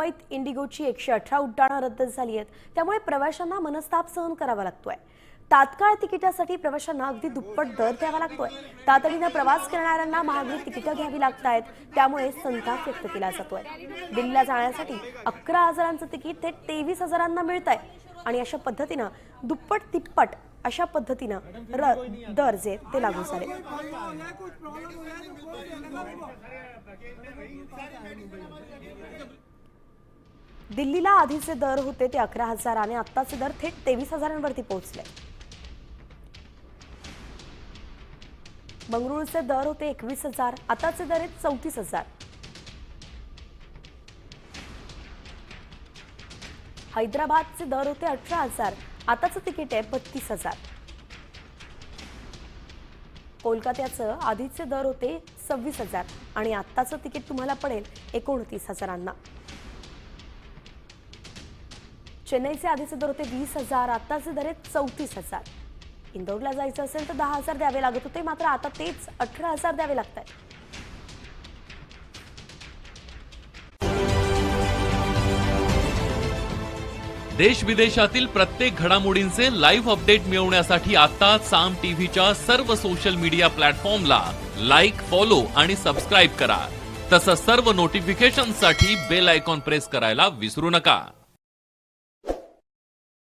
मुंबईत इंडिगोची एकशे अठरा उड्डाणं रद्द झाली आहेत. त्यामुळे प्रवाशांना मनस्ताप सहन करावा लागतोय. तात्काळ तिकिटासाठी प्रवाशांना अगदी दुप्पट दर द्यावा लागतोय. तातडीनं प्रवास करणाऱ्यांना महागडी तिकीटं घ्यावी लागत आहेत त्यामुळे संताप व्यक्त केला जातोय. दिल्लीला जाण्यासाठी अकरा हजारांचं तिकीट थेट तेवीस हजारांना मिळत आहे आणि अशा पद्धतीनं दुप्पट तिप्पट अशा पद्धतीनं र दर जे ते लागू झाले. दिल्लीला आधीचे दर होते ते अकरा हजार आणि आत्ताचे दर थेट तेवीस हजारांवरती पोहोचले. बंगळुरूचे दर होते एकवीस हजार आताचे दर आहेत चौतीस हजार. हैदराबादचे दर होते अठरा हजार आताचं तिकीट आहे बत्तीस हजार. कोलकात्याचं आधीचे दर होते सव्वीस हजार आणि आत्ताचं तिकीट तुम्हाला पडेल एकोणतीस हजारांना. चेन्नईचे आधीचे दर होते वीस हजार आताचे दर आहेत चौतीस हजार. इंदौरला जायचं असेल तर दहा हजार द्यावे लागत होते मात्र आता तेच अठरा हजार द्यावे लागत आहेत देश विदेशातील प्रत्येक घडामोडींचे लाईव्ह अपडेट मिळवण्यासाठी आता साम टीव्हीच्या सर्व सोशल मीडिया प्लॅटफॉर्मला लाईक फॉलो आणि सबस्क्राईब करा. तसंच सर्व नोटिफिकेशनसाठी बेल आयकॉन प्रेस करायला विसरू नका.